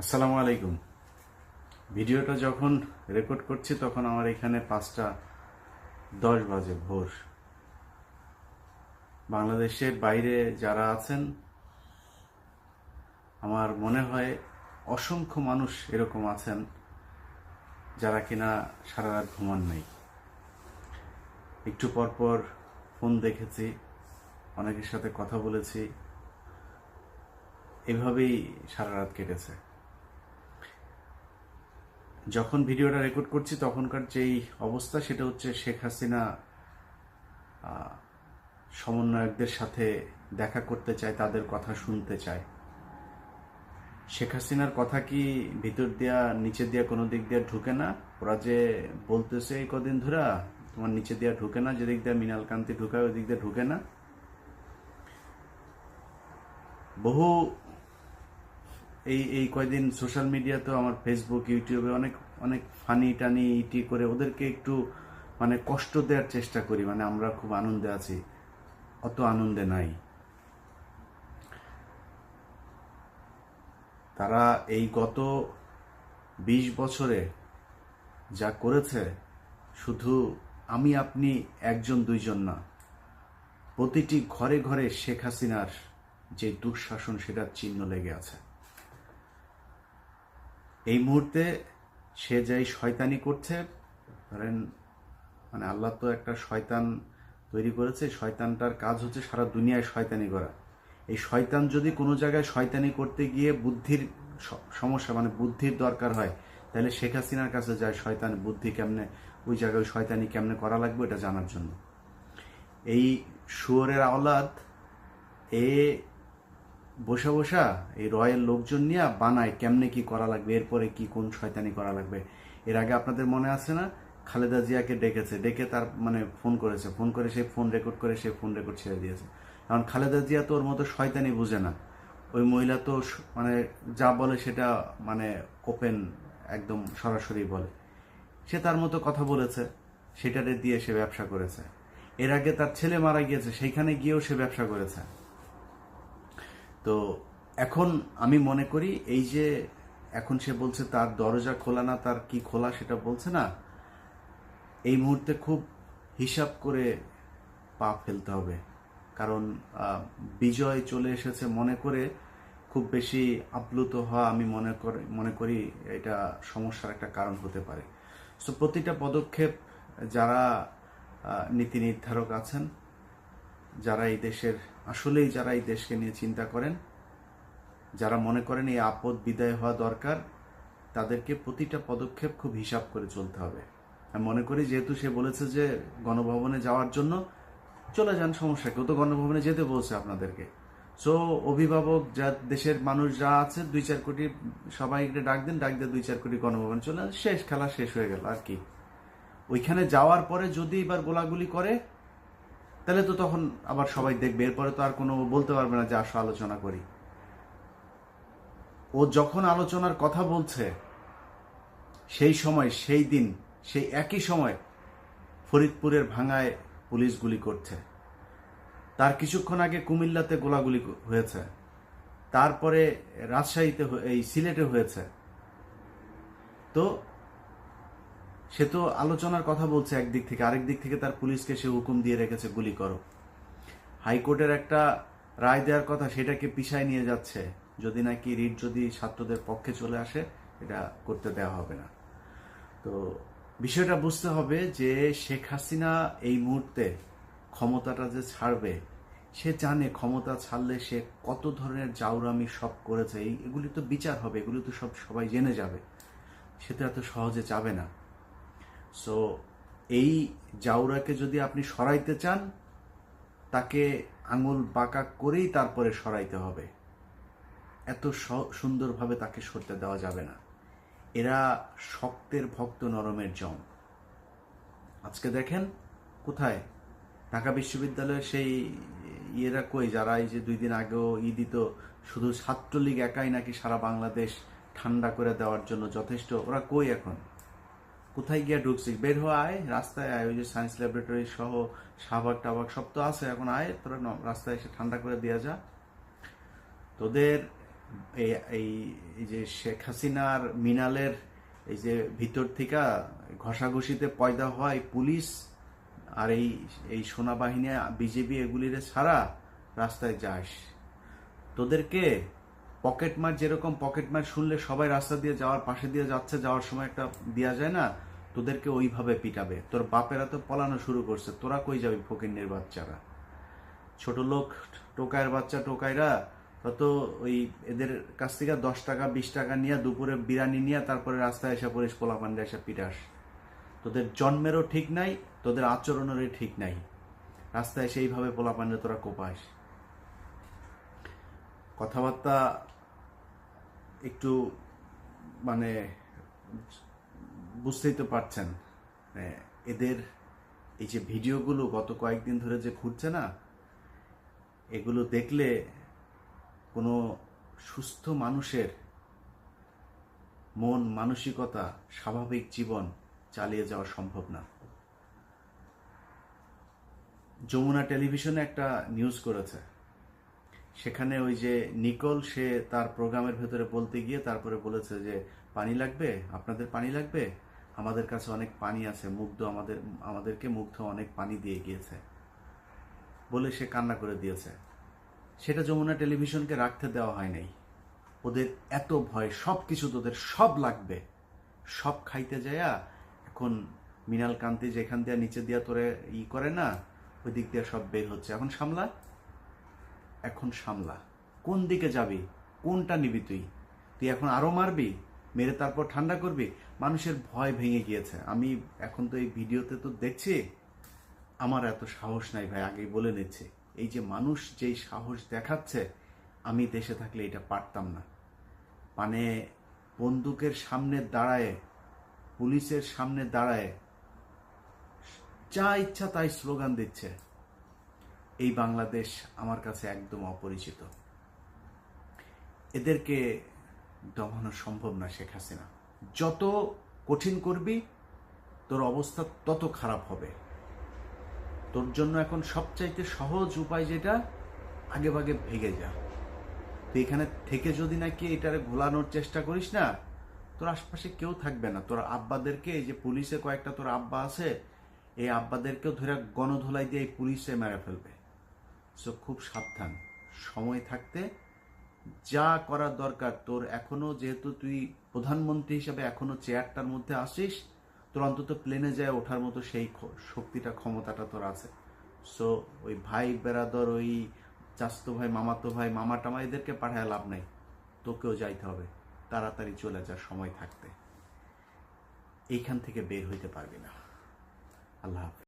আসসালামু আলাইকুম। ভিডিওটা যখন রেকর্ড করছি, তখন আমার এখানে পাঁচটা দশ বাজে ভোর। বাংলাদেশের বাইরে যারা আছেন, আমার মনে হয় অসংখ্য মানুষ এরকম আছেন যারা কিনা সারা রাত ঘুমান নাই। একটু পর পর ফোন দেখেছি, অনেকের সাথে কথা বলেছি। এভাবেই সারা রাত কেটেছে। যখন ভিডিওটা রেকর্ড করছি, তখনকার যেই অবস্থা সেটা হচ্ছে শেখ হাসিনা সমন্বয়কদের সাথে দেখা করতে চায়, তাদের কথা শুনতে চায়। শেখ হাসিনার কথা কি ভিতর দিয়া নিচে দিয়া, কোনো দিক দিয়ে ঢুকে না? ওরা যে বলতেছে, এই কদিন ধরা তোমার নিচে দিয়া ঢুকে না, যেদিক দিয়ে মিনাল কান্তি ঢুকায় ওই দিক দিয়ে ঢুকে না। বহু এই এই কয়দিন সোশ্যাল মিডিয়াতে আমার ফেসবুক ইউটিউবে অনেক অনেক ফানি টানি ইটি করে ওদেরকে একটু মানে কষ্ট দেওয়ার চেষ্টা করি মানে আমরা খুব আনন্দে আছি। অত আনন্দে নাই। তারা এই গত বিশ বছরে যা করেছে, শুধু আমি, আপনি, একজন, দুইজন না, প্রতিটি ঘরে ঘরে শেখ হাসিনার যে দুঃশাসন, সেটার চিহ্ন লেগে আছে। এই মুহূর্তে সে যাই শয়তানি করছে, ধরেন মানে আল্লাহ তো একটা শয়তান তৈরি করেছে, শয়তানটার কাজ হচ্ছে সারা দুনিয়ায় শয়তানি করা। এই শয়তান যদি কোনো জায়গায় শয়তানি করতে গিয়ে বুদ্ধির সমস্যা মানে বুদ্ধির দরকার হয়, তাহলে শেখ হাসিনার কাছে যায় শয়তান, বুদ্ধি কেমনে, ওই জায়গায় শয়তানি কেমনে করা লাগবে এটা জানার জন্য। এই শুয়োরের আওলাদ, এ বসে বসা এই রয়ের লোকজন নিয়ে বানায় কেমনে কি করা লাগবে, এরপরে কি কোন শয়তানি করা লাগবে। এর আগে আপনাদের মনে আছে না? খালেদা জিয়াকে ডেকেছে, ডেকে তার মানে ফোন করেছে। ফোন করে সে ফোন রেকর্ড করে সে ফোন রেকর্ড ছেড়ে দিয়েছে। কারণ খালেদা জিয়া তো ওর মতো শয়তানি বুঝে না। ওই মহিলা তো মানে যা বলে সেটা মানে ওপেন, একদম সরাসরি বলে। সে তার মতো কথা বলেছে, সেটারে দিয়ে সে ব্যবসা করেছে। এর আগে তার ছেলে মারা গিয়েছে, সেইখানে গিয়েও সে ব্যবসা করেছে। তো এখন আমি মনে করি এই যে এখন সে বলছে তার দরজা খোলা না, তার কি খোলা সেটা বলছে না, এই মুহূর্তে খুব হিসাব করে পা ফেলতে হবে। কারণ বিজয় চলে এসেছে মনে করে খুব বেশি আপ্লুত হওয়া আমি মনে করি মনে করি এটা সমস্যার একটা কারণ হতে পারে। সো প্রতিটা পদক্ষেপ যারা নীতি নির্ধারক আছেন যারা এই দেশের, আসলেই যারা এই দেশকে নিয়ে চিন্তা করেন, যারা মনে করেন এই আপদ বিদায় হওয়া দরকার, তাদেরকে প্রতিটা পদক্ষেপ খুব হিসাব করে চলতে হবে। আমি মনে করি যেহেতু সে বলেছে যে গণভবনে যাওয়ার জন্য, চলে যান, সমস্যা কেউ তো গণভবনে যেতে বলছে আপনাদেরকে। সো অভিভাবক যা দেশের মানুষ যা আছে, দুই চার কোটি সবাইকে ডাক দেন, ডাক দিয়ে দুই চার কোটি গণভবন চলে শেষ, খেলা শেষ হয়ে গেল, আর কি। ওইখানে যাওয়ার পরে যদি এবার গোলাগুলি করে তাহলে তো তখন আবার সবাই দেখবে। এরপরে তো আর কোনো বলতে পারবে না যে আসো আলোচনা করি। ও যখন আলোচনার কথা বলছে, সেই সময়, সেই দিন, সেই একই সময় ফরিদপুরের ভাঙায় পুলিশ গুলি করছে। তার কিছুক্ষণ আগে কুমিল্লাতে গোলাগুলি হয়েছে। তারপরে রাজশাহীতে এই সিলেটে হয়েছে। তো সে তো আলোচনার কথা বলছে একদিক থেকে, আরেক দিক থেকে তার পুলিশকে সে হুকুম দিয়ে রেখেছে, গুলি করো। হাইকোর্টের একটা রায় দেওয়ার কথা সেটাকে পিছায় নিয়ে যাচ্ছে। যদি নাকি রিট যদি ছাত্রদের পক্ষে চলে আসে, এটা করতে দেওয়া হবে না। তো বিষয়টা বুঝতে হবে যে শেখ হাসিনা এই মুহূর্তে ক্ষমতাটা যে ছাড়বে, সে জানে ক্ষমতা ছাড়লে সে কত ধরনের জাউরামি সব করেছে। এগুলি তো বিচার হবে, এগুলি তো সব সবাই জেনে যাবে। সে তো এত সহজে যাবে না। সো এই জাউরাকে যদি আপনি সরাইতে চান, তাকে আঙুল বাঁকা করেই তারপরে সরাইতে হবে। এত সুন্দরভাবে তাকে সরতে দেওয়া যাবে না। এরা শক্তের ভক্ত নরমের জম আজকে দেখেন, কোথায়? ঢাকা বিশ্ববিদ্যালয়ের সেই ইয়েরা কই, যারা এই যে দুই দিন আগেও ই দিত, শুধু ছাত্রলীগ একাই নাকি সারা বাংলাদেশ ঠান্ডা করে দেওয়ার জন্য যথেষ্ট, ওরা কই এখন? কোথায় গিয়া ঢুকছিস বের হওয়া আয়, রাস্তায় আয়, ওই যে সায়েন্স ল্যাবরেটরি সহ শাহবাগ টাবাগ সব তো আছে, এখন আয়, তোরা রাস্তায় এসে ঠান্ডা করে দেওয়া যা। তোদের এই যে শেখ হাসিনার মিনালের এই যে ভিতর থেকে ঘষাঘষিতে পয়দা হয় পুলিশ, আর এই এই সেনাবাহিনী, বিজেপি এগুলিরে ছাড়া রাস্তায় যাস। তোদেরকে পকেট মার যেরকম পকেট মার শুনলে সবাই রাস্তা দিয়ে যাওয়ার, পাশে দিয়ে যাচ্ছে, যাওয়ার সময় একটা দেওয়া যায় না? তোদেরকে ওইভাবে পিটাবে। তোর বাপেরা তো পলানো শুরু করছে। তোরা কই যাবি ফকিন্নের বাচ্চারা? ছোট লোক টোকায়ের বাচ্চা, টোকাইরা তত ওই এদের কাছ থেকে দশ টাকা, বিশ টাকা নিয়ে দুপুরে বিরিয়ানি নিয়ে তারপরে রাস্তায় এসে পড়িস পোলাপান্ডে এসে পিটাস। তোদের জন্মেরও ঠিক নাই, তোদের আচরণেরও ঠিক নাই। রাস্তায় সেইভাবে পোলাপান্ডে তোরা কোপাস। কথাবার্তা একটু মানে বুঝতেই তো পারছেন এদের এই যে ভিডিওগুলো গত কয়েকদিন ধরে যে ঘুরছে না, এগুলো দেখলে কোনো সুস্থ মানুষের মন, মানসিকতা, স্বাভাবিক জীবন চালিয়ে যাওয়া সম্ভব না। যমুনা টেলিভিশনে একটা নিউজ করেছে। সেখানে ওই যে নিকল, সে তার প্রোগ্রামের ভেতরে বলতে গিয়ে তারপরে বলেছে যে, পানি লাগবে? আপনাদের পানি লাগবে? আমাদের কাছে অনেক পানি আছে, মুগ্ধ আমাদের, আমাদেরকে মুগ্ধ অনেক পানি দিয়ে গিয়েছে। বলে সে কান্না করে দিয়েছে। সেটা যমুনা টেলিভিশনকে রাখতে দেওয়া হয় নাই। ওদের এত ভয় সব কিছু তোদের সব লাগবে। সব খাইতে যায়া এখন মিনাল কান্তি যেখান দিয়ে নিচে দিয়া তোরে ই করে না, ওই দিক দিয়ে সব বের হচ্ছে। এখন সামলা। এখন সামলা। কোন দিকে যাবি? কোনটা নিবি তুই? তুই এখন আরও মারবি? মেরে তারপর ঠান্ডা করবি? মানুষের ভয় ভেঙে গিয়েছে। আমি এখন তো এই ভিডিওতে তো দেখছি। আমার এত সাহস নাই ভাই, আগেই বলে নিচ্ছি। এই যে মানুষ যেই সাহস দেখাচ্ছে, আমি দেশে থাকলে এটা পারতাম না। মানে বন্দুকের সামনে দাঁড়ায়, পুলিশের সামনে দাঁড়ায়, যা ইচ্ছা তাই স্লোগান দিচ্ছে। এই বাংলাদেশ আমার কাছে একদম অপরিচিত। এদেরকে দমানো সম্ভব না শেখ হাসিনা। যত কঠিন করবি, তোর অবস্থা তত খারাপ হবে। তোর জন্য এখন সবচাইতে সহজ উপায় যেটা আগে ভাগে ভেগে যা। তুই এখানে থেকে যদি নাকি এটারে ঘোলানোর চেষ্টা করিস না, তোর আশপাশে কেউ থাকবে না। তোর আব্বাদেরকে, এই যে পুলিশে কয়েকটা তোর আব্বা আছে, এই আব্বাদেরকেও ধরে গণধোলাই দিয়ে এই পুলিশে মেরে ফেলবে। সো খুব সাবধান। সময় থাকতে যা করার দরকার। তোর এখনও যেহেতু তুই প্রধানমন্ত্রী হিসেবে এখনও চেয়ারটার মধ্যে আসিস, তোর অন্তত প্লেনে যায় ওঠার মতো সেই শক্তিটা, ক্ষমতাটা তোর আছে। সো ওই ভাই বেরাদর, ওই চাস্তো ভাই, মামাতো ভাই, মামা টামা এদেরকে পাঠায় লাভ নাই। তোকেও যাইতে হবে। তাড়াতাড়ি চলে যা সময় থাকতে। এইখান থেকে বের হইতে পারবি না। আল্লাহ হাফেজ।